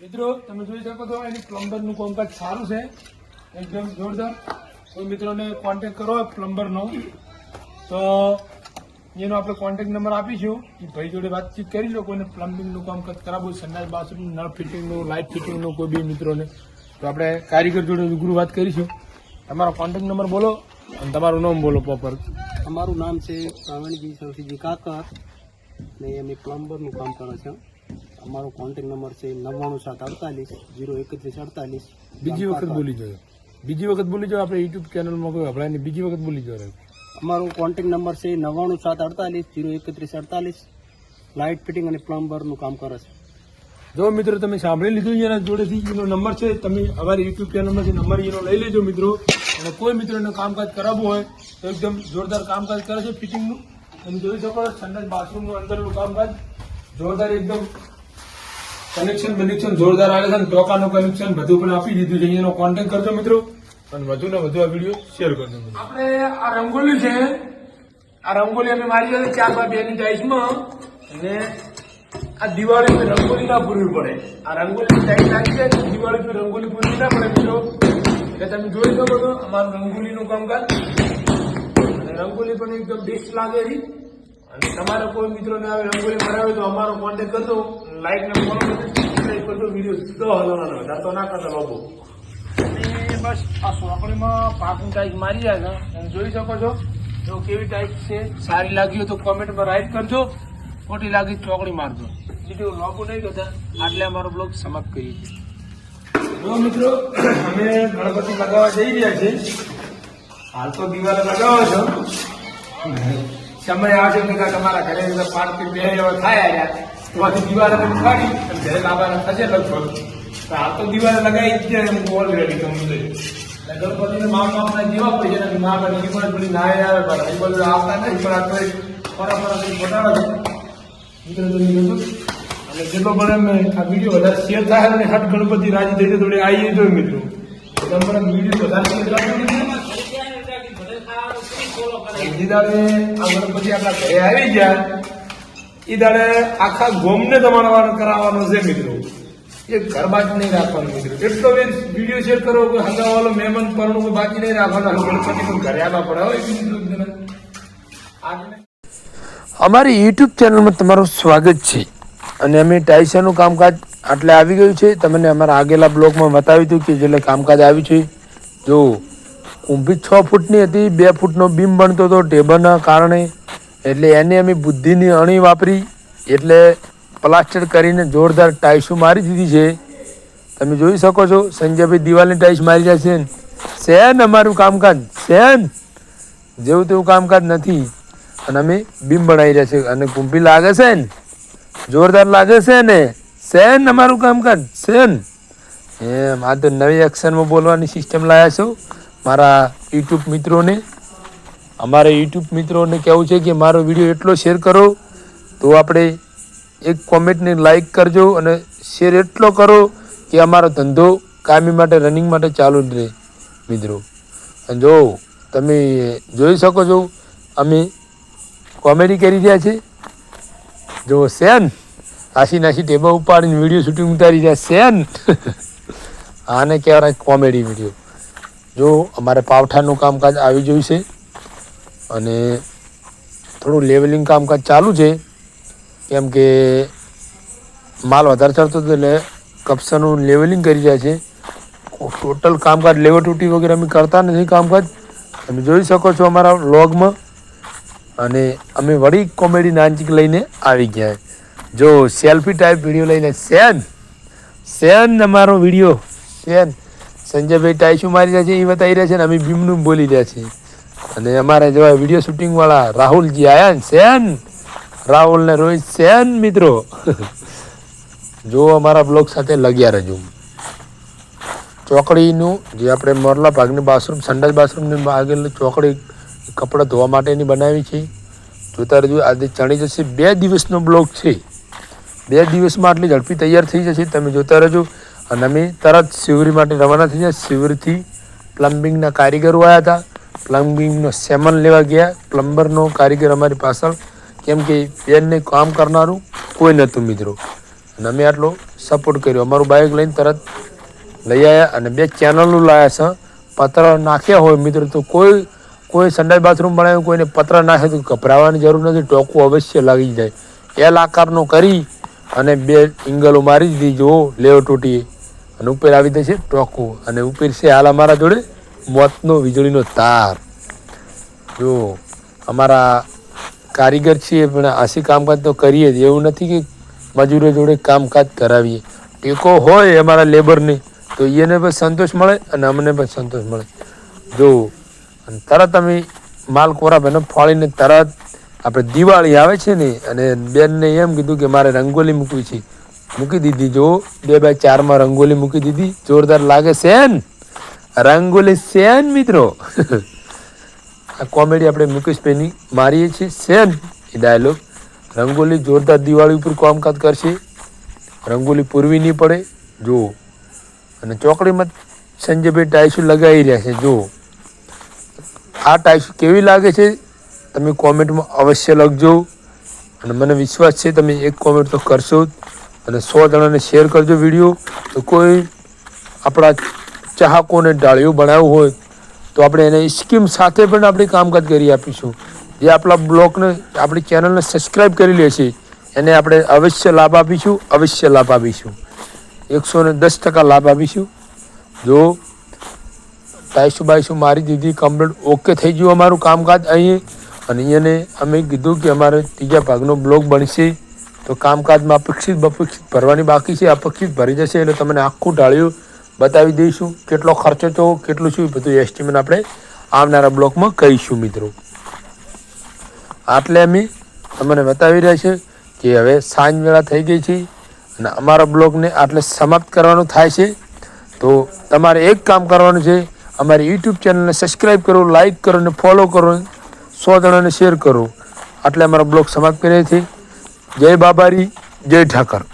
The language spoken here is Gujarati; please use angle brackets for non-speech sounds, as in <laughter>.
મિત્રો, તમે જોઈ શકો છો, એની પ્લમ્બરનું કામકાજ સારું છે. એકદમ જોરદાર. કોઈ મિત્રોને કોન્ટેક્ટ કરો પ્લમ્બરનો. તો એનો આપણે કોન્ટેક્ટ નંબર આપીશું. એ ભાઈ જોડે વાતચીત કરી લો કોઈને પ્લમ્બિંગનું કામકાજ કરાવું સંડાસ બાથરૂમ, નળ ફિટિંગનું લાઇટ ફિટિંગનું કોઈ બી મિત્રોને. તો આપણે કારીગર જોડે રૂબરૂ વાત કરીશું. તમારો કોન્ટેક્ટ નંબર બોલો અને તમારું નામ બોલો પ્રોપર અમારું નામ છે પ્રવીણજી સવસીજી કાકર ને અમે પ્લમ્બરનું કામ કરે છે. અમારો કોન્ટેક નંબર છે નવ્વાણું સાત અડતાલીસ જીરો એકત્રીસ અડતાલીસ. બીજી વખત બોલી જાઓ. બીજી વખત બોલી જાઓ આપણે યુટ્યુબ ચેનલમાં કોઈ હભળાય બીજી વખત બોલી જાઓ. અમારો કોન્ટેક નંબર છે નવ્વાણું સાત અડતાલીસ જીરો એકત્રીસ અડતાલીસ. લાઇટ ફિટિંગ અને પ્લમ્બરનું કામ કરે છે. જો મિત્રો તમે સાંભળી લીધું એના જોડેથી એનો નંબર છે. તમે અમારી યુટ્યુબ ચેનલમાંથી નંબર એનો લઈ લેજો મિત્રો. અને કોઈ મિત્રોને કામકાજ કરાવવું હોય તો એકદમ જોરદાર કામકાજ કરે છે ફિટિંગનું તમે જોઈ શકો છો સંડાસ બાથરૂમનું અંદરનું કામકાજ. જોરદાર એકદમ કનેક્શન બનેક્શન જોરદાર આવે છે ટોકાનું કનેક્શન બધું પણ આપી દીધું છે. એનો કોન્ટેક્ટ કરજો મિત્રો. અને વધુ ને વધુ આ વીડિયો શેર કરજો. આપણે આ રંગોલી છે, આ રંગોલી અમે મારી હતી ચાર બાય બે ની ટાઈસમાં અને આ દિવાળી પર રંગોલી ના પૂરવી પડે. આ રંગોલી ટાઈમ નાખી છે દિવાળી પર રંગોલી પૂરવી ના પડે મિત્રો. એટલે તમે જોઈ શકો છો, અમારું રંગોલીનું કામકાજ. અને રંગોલી પણ એકદમ બેસ્ટ લાગે છે અને તમારા કોઈ મિત્રોને આવે રંગોલી બનાવે તો અમારો કોન્ટેક્ટ કરજો. લાઈક ને ફોલો કરજો સબસ્ક્રાઈબ કરજો વીડિયો સીધો હલવાનો જાતો ના કરતા બાબુ. અને બસ આ સોકડીમાં પાકું ટાઈપ મારી જાય છે. તમે જોઈ શકો છો. જો કેવી ટાઈપ છે સારી લાગી હોય તો કોમેન્ટમાં રાઈટ કરજો. ખોટી લાગી ચોકડી મારજો. બીજું લોગો નહીં કરતા. આટલે અમારો બ્લોગ સમાપ્ત કરીએ છીએ. જો મિત્રો અમે ગણપતિ લગાવવા જઈ રહ્યા છીએ. હાલ તો દિવાલે લગાવો છો. સમય આવશે કદાચ તમારા ઘરે પાર્ટી બે એવા થાય આવ્યા તો પાછી દિવાલે તમે કાઢી અને ઘરે લાવવાના થશે લગભગ. હાલ તો દિવાલે લગાવી જ છે એમ ઓલરેડી તમને ગણપતિને માપ માપના જેવા પૈસા નથી માપ અને જીવન થોડી નાય આવે પણ એ બધું આવતા નથી પણ આ તો બતાડો છો મિત્રો તો. અને જેટલો પણ એમ આ વીડિયો વધારે શેર થાય અને હટ ગણપતિ રાજી થઈ જાય થોડી આવી જોઈએ મિત્રો. એટલે પણ વીડિયો વધારે શેર કરજો જે દાડે આ જમાડવાનો કરાવવાનો છે મિત્રો. એ ઘર બાકી નહીં રાખવાનું મિત્રો. એટલો બે વીડિયો શેર કરો કે હગાવાલો મહેમાન પરણું કોઈ બાકી નહીં રાખવાનું. ગણપતિ પણ ઘરે આવવા પડે. હોય બીજું અમારી યુટ્યુબ ચેનલમાં તમારું સ્વાગત છે. અને અમે ટાઈસાનું કામકાજ આટલે આવી ગયું છે. તમને અમારા આગેલા બ્લોગમાં બતાવ્યું હતું કે જેટલે કામકાજ આવ્યું છે. જો ઊંભી છ ફૂટની હતી, બે ફૂટનો બીમ બનતો હતો ટેબલના કારણે. એટલે એને અમે બુદ્ધિની અણી વાપરી, એટલે પ્લાસ્ટર કરીને જોરદાર ટાઈસો મારી દીધી છે. તમે જોઈ શકો છો, સંજયભાઈ દિવાલની ટાઈસ મારી રહ્યા છે. શેન અમારું કામકાજ શેન જેવું તેવું કામકાજ નથી. અને અમે બીમ બનાવી રહ્યા છે. અને કુંભી લાગે છે ને? જોરદાર લાગે છે ને? સેન અમારું કામકાજ, સેન. એમ, આ તો નવી એક્શનમાં બોલવાની સિસ્ટમ લાયા છો. મારા યુટ્યુબ મિત્રોને, અમારા યુટ્યુબ મિત્રોને કહેવું છે કે મારો વીડિયો એટલો શેર કરો, તો આપણે એક કોમેન્ટને લાઈક કરજો અને શેર એટલો કરો કે અમારો ધંધો કામી માટે રનિંગ માટે ચાલુ જ રહે, મિત્રો. અને જો તમે જોઈ શકો છો, અમે કોમેડી કરી રહ્યા છે. જો સેન આસી નાસી ટેબલ ઉપાડીને વીડિયો શૂટિંગ ઉતારી રહ્યા, સેન. <laughs> આને કહેવાય કોમેડી વીડિયો જો અમારે પાવઠાનું કામકાજ આવી જોયું છે અને થોડું લેવલિંગ કામકાજ ચાલુ છે, કેમ કે માલ વધારે ચડતો હતો એટલે કપસાનું લેવલિંગ કરી રહ્યા છે. ટોટલ કામકાજ લેવલ તૂટી વગેરે અમે કરતા નથી કામકાજ. તમે જોઈ શકો છો અમારા વ્લોગમાં. અને અમે વળી કોમેડી નાનચીક લઈને આવી ગયા. જો સેલ્ફી ટાઈપ વીડિયો લઈને સેન સેન અમારો વીડિયો, સેન. સંજયભાઈ ટાઈશું મારી રહ્યા છે એ બતાવી રહ્યા છે ને અમે ભીમનું બોલી રહ્યા છીએ. અને અમારા જેવા વીડિયો શૂટિંગવાળા રાહુલજી આયા ને સેન રાહુલ ને રોહિત સેન મિત્રો? <laughs> જો અમારા બ્લોગ સાથે લગ્યા રહેજો. ચોકડીનું જે આપણે મોરલા ભાગની બાથરૂમ, સંડાસ બાથરૂમની આગળ ચોકડી કપડાં ધોવા માટેની બનાવી છે. જોતા રહેજો, આજે ચણી જશે. બે દિવસનો બ્લોક છે. બે દિવસમાં આટલી ઝડપી તૈયાર થઈ જશે. તમે જોતા રહેજો. અને અમે તરત શિવરી માટે રવાના થઈ ગયા શિવરીથી પ્લમ્બિંગના કારીગરો આવ્યા હતા. પ્લમ્બિંગનો સેમન લેવા ગયા. પ્લમ્બરનો કારીગર અમારી પાછળ, કેમ કે બેનને કામ કરનારું કોઈ નહોતું મિત્રો. અને અમે આટલો સપોર્ટ કર્યો. અમારું બાઇક લઈને તરત લઈ આવ્યા અને બે ચેનલો લાવ્યા છે. પત્ર નાખ્યા હોય મિત્રો, તો કોઈ કોઈ સંડાઈ બાથરૂમ બનાવ્યું, કોઈને પત્ર નાખે તો ગભરાવાની જરૂર નથી. ટોકું અવશ્ય લાગી જાય. એલ આકારનો કરી અને બે ઇંગલો મારી દીધી. જુઓ, લેવ તૂટી અને ઉપર આવી દે છે ટોકું. અને ઉપર છે હાલ અમારા જોડે મોતનો વીજળીનો તાર. જો, અમારા કારીગર છીએ, પણ આસી કામકાજ તો કરીએ જ. એવું નથી કે મજૂરો જોડે કામકાજ કરાવીએ. ટેકો હોય અમારા લેબરને, તો એને પણ સંતોષ મળે અને અમને પણ સંતોષ મળે. જો, અને તરત અમે માલ કોરા બને ફાળીને તરત આપણે દિવાળી આવે છે ને, અને બેનને એમ કીધું કે મારે રંગોલી મૂકવી છે. મૂકી દીધી. જો બે બાય ચારમાં રંગોલી મૂકી દીધી. જોરદાર લાગે સેન રંગોલી સેન મિત્રો? <laughs> આ કોમેડી આપણે મુકેશભાઈની મારીએ છીએ. સેન એ ડાયલોગ રંગોલી જોરદાર દિવાળી ઉપર કામકાજ કરશે. રંગોલી પૂરવી નહીં પડે. જુઓ. અને ચોકડીમાં સંજયભાઈ ટાઈસુ લગાવી રહ્યા છે. જુઓ. આ ટાઈસુ કેવી લાગે છે? તમે કોમેન્ટમાં અવશ્ય લખજો. અને મને વિશ્વાસ છે, તમે એક કોમેન્ટ તો કરશો જ. અને સો જણાને શેર કરજો વીડિયો કોઈ આપણા ચાહકોને ડાળિયું બનાવ્યું હોય, તો આપણે એને સ્કીમ સાથે પણ આપણે કામકાજ કરી આપીશું. જે આપણા બ્લોગને આપણી ચેનલને સબસ્ક્રાઈબ કરી લે છે, એને આપણે અવશ્ય લાભ આપીશું, અવશ્ય લાભ આપીશું. એકસો ને દસ ટકા લાભ આપીશું. જો ટાઈસુ બાઈસુ મારી દીધી કમ્પ્લીટ ઓકે થઈ ગયું અમારું કામકાજ અહીં. અને અહીંયાને અમે કીધું કે અમારે ત્રીજા ભાગનો બ્લોગ બનશે. તો કામકાજમાં અપેક્ષિત બપેક્ષિત ભરવાની બાકી છે, અપેક્ષિત ભરી જશે એટલે તમને આખું ઢાળ્યું બતાવી દઈશું કેટલો ખર્ચો તો કેટલું શું, બધું એસ્ટિમેટ આપણે આવનારા બ્લોકમાં કહીશું મિત્રો. આટલે અમે તમને બતાવી રહ્યા છે કે હવે સાંજ વેળા થઈ ગઈ છે અને અમારા બ્લોગને આટલે સમાપ્ત કરવાનું થાય છે. તો તમારે એક કામ કરવાનું છે, અમારી યુટ્યુબ ચેનલને સબસ્ક્રાઈબ કરો લાઈક કરો અને ફોલો કરો, સો જણાને શેર કરો. આટલે અમારો બ્લોગ સમાપ્ત કરીએ છીએ. જય બાબારી જય ઠાકર.